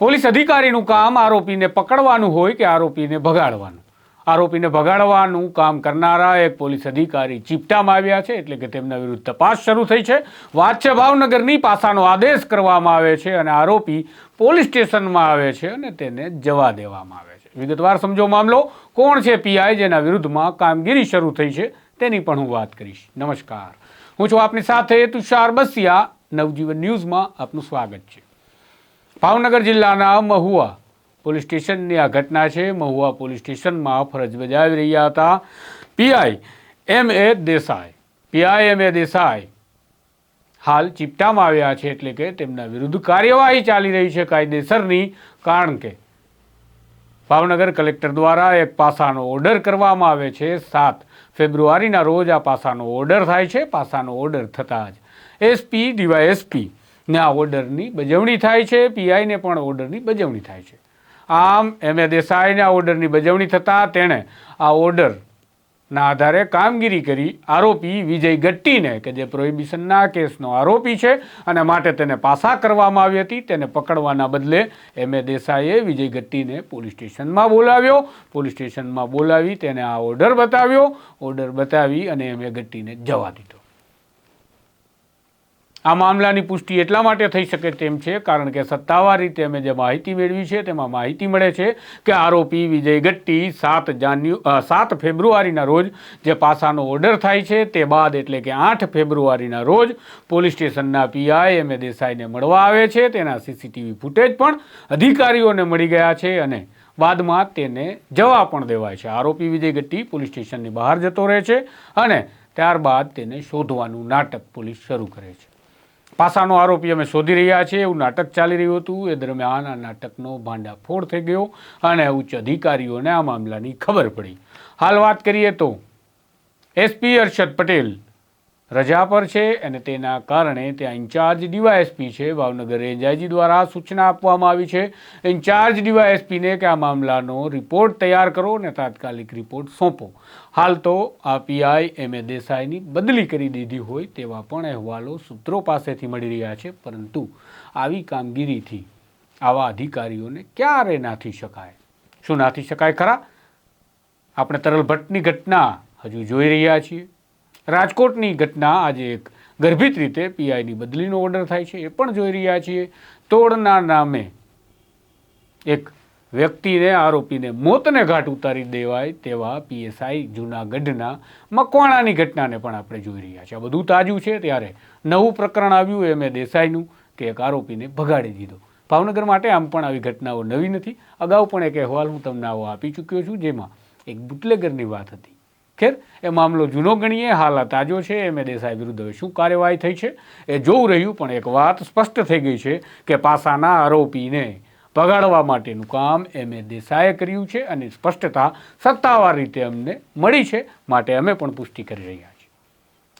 Police અધિકારીનું કામ આરોપીને પકડવાનું હોય કે આરોપીને ભગાડવાનું? આરોપીને ભગાડવાનું કામ કરનારા એક પોલીસ અધિકારી ચીપટામાં આવ્યા છે એટલે કે તેમના વિરુદ્ધ તપાસ શરૂ થઈ છે. વાત છે ભાવનગરની, પાસાનો આદેશ કરવામાં આવે છે અને આરોપી પોલીસ સ્ટેશનમાં આવે છે અને તેને જવા દેવામાં આવે છે. વિગતવાર સમજો મામલો. કોણ છે પીઆઈ જેના વિરુદ્ધમાં કામગીરી શરૂ થઈ છે તેની પણ હું વાત કરીશ. નમસ્કાર. હું છું આપની સાથે તુષાર બસિયા. નવજીવન ન્યૂઝમાં આપનું સ્વાગત છે. ભાવનગર જિલ્લાના મહુવા પોલીસ સ્ટેશનની આ ઘટના છે. મહુવા પોલીસ સ્ટેશનમાં ફરજ બજાવી રહ્યા હતા. PI M A Desai. PI M A Desai હાલ ચીપટામાં આવ્યા છે એટલે કે તેમના વિરુદ્ધ કાર્યવાહી ચાલી રહી છે કાયદેસરની, કારણ કે ભાવનગર કલેક્ટર દ્વારા એક પાસાનો ઓર્ડર કરવામાં આવે છે. સાત ફેબ્રુઆરીના રોજ આ પાસાનો ઓર્ડર થાય છે. પાસાનો ઓર્ડર થતાં જ એસપી, ડીવાયએસપી ને ઓર્ડરની બજવણી થાય છે, પીઆઈને પણ ઓર્ડરની બજવણી થાય છે. આમ એમ એ દેસાઈને આ ઓર્ડરની બજવણી થતાં તેણે આ ઓર્ડરના આધારે કામગીરી કરી આરોપી વિજય ગટ્ટીને, કે જે પ્રોહિબિશનના કેસનો આરોપી છે અને માટે તેને પાસા કરવામાં આવી હતી, તેને પકડવાના બદલે એમ એ દેસાઈએ વિજય ગટ્ટીને પોલીસ સ્ટેશનમાં બોલાવ્યો. પોલીસ સ્ટેશનમાં બોલાવી તેને આ ઓર્ડર બતાવ્યો. ઓર્ડર બતાવી અને એમ એ ગટ્ટીને જવા દીધો. આ મામલાની પુષ્ટિ એટલા માટે થઈ શકે તેમ છે, કારણ કે સત્તાવાર રીતે અમે જે માહિતી મેળવી છે, તેમાં માહિતી મળે છે કે આરોપી વિજય ગટ્ટી સાત જાન્યુ સાત ફેબ્રુઆરીના રોજ જે પાસાનો ઓર્ડર થાય છે, તે બાદ એટલે કે આઠ ફેબ્રુઆરીના રોજ પોલીસ સ્ટેશનના પીઆઈ એમ એ દેસાઈને મળવા આવે છે. તેના સીસીટીવી ફૂટેજ પણ અધિકારીઓને મળી ગયા છે અને બાદમાં તેને જવા પણ દેવાય છે. આરોપી વિજય ગટ્ટી પોલીસ સ્ટેશનની બહાર જતો રહે છે અને ત્યારબાદ તેને શોધવાનું નાટક પોલીસ શરૂ કરે છે. પાસાનો આરોપી અમે શોધી રહ્યા છીએ, એવું નાટક ચાલી રહ્યું હતું. એ દરમિયાન આ નાટકનો ભાંડાફોડ થઈ ગયો અને ઉચ્ચ અધિકારીઓને આ મામલાની ખબર પડી. હાલ વાત કરીએ તો એસપી અરશદ પટેલ રજા પર છે અને તેના કારણે ત્યાં ઇન્ચાર્જ ડીવાયએસપી છે. ભાવનગર રેન્જ આઈજી દ્વારા સૂચના આપવામાં આવી છે. ઇન્ચાર્જ ડીવાયએસપીને કે આ મામલાનો રિપોર્ટ તૈયાર કરો અને તાત્કાલિક રિપોર્ટ સોંપો. હાલ તો આ પીઆઈ એમ એ દેસાઈની બદલી કરી દીધી હોય તેવા પણ અહેવાલો સૂત્રો પાસેથી મળી રહ્યા છે. પરંતુ આવી કામગીરીથી આવા અધિકારીઓને ક્યારે નાથી શકાય? શું નાથી શકાય ખરા? આપણે તરલ ભટ્ટની ઘટના હજુ જોઈ રહ્યા છીએ. રાજકોટની ઘટના આજે એક ગર્ભિત રીતે પીઆઈની બદલીનો ઓર્ડર થાય છે. એ પણ જોઈ રહ્યા છીએ. તોડના નામે એક વ્યક્તિને, આરોપીને મોતને ઘાટ ઉતારી દેવાય તેવા પીએસઆઈ જૂનાગઢના મકવાણાની ઘટનાને પણ આપણે જોઈ રહ્યા છીએ. આ બધું તાજું છે. ત્યારે નવું પ્રકરણ આવ્યું. એમ એ દેસાઈનું કે એક આરોપીને ભગાડી દીધો. ભાવનગર માટે આમ પણ આવી ઘટનાઓ નવી નથી. અગાઉ પણ એક અહેવાલ હું તમને આવો આપી ચૂક્યો છું, જેમાં એક બુટલેગરની વાત હતી. ખેર એ મામલો જૂનો ગણીએ, હાલ આ તાજો છે, એમ એ દેસાઈ વિરુદ્ધ હવે શું કાર્યવાહી થઈ છે? એ જોવું રહ્યું, પણ એક વાત સ્પષ્ટ થઈ ગઈ છે કે પાસાના આરોપીને ભગાડવા માટેનું કામ એમ એ દેસાઈએ કર્યું છે અને સ્પષ્ટતા સત્તાવાર રીતે અમને મળી છે, માટે અમે પણ પુષ્ટિ કરી રહ્યા છીએ.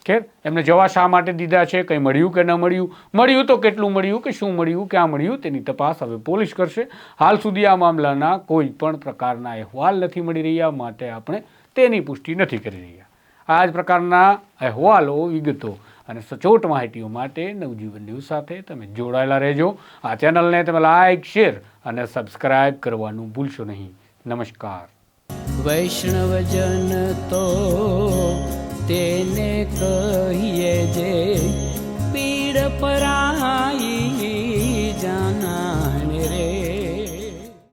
ખેર, એમને જવા શા માટે દીધા છે? કંઈ મળ્યું કે ન મળ્યું? મળ્યું તો કેટલું મળ્યું કે શું મળ્યું, ક્યાં મળ્યું, તેની તપાસ હવે પોલીસ કરશે. હાલ સુધી આ મામલાના કોઈ પણ પ્રકારના અહેવાલ નથી મળી રહ્યા, માટે આપણે તેની પુષ્ટિ નથી કરી રહ્યા. આ જ પ્રકારના અહેવાલો વિગતો અને સચોટ માહિતીઓ માટે નવજીવન ન્યૂઝ સાથે તમે જોડાયેલા રહેજો. આ ચેનલને તમે લાઇક શેર અને સબસ્ક્રાઇબ કરવાનું ભૂલશો નહીં. નમસ્કાર. વૈષ્ણવજન તો તેને કહીએ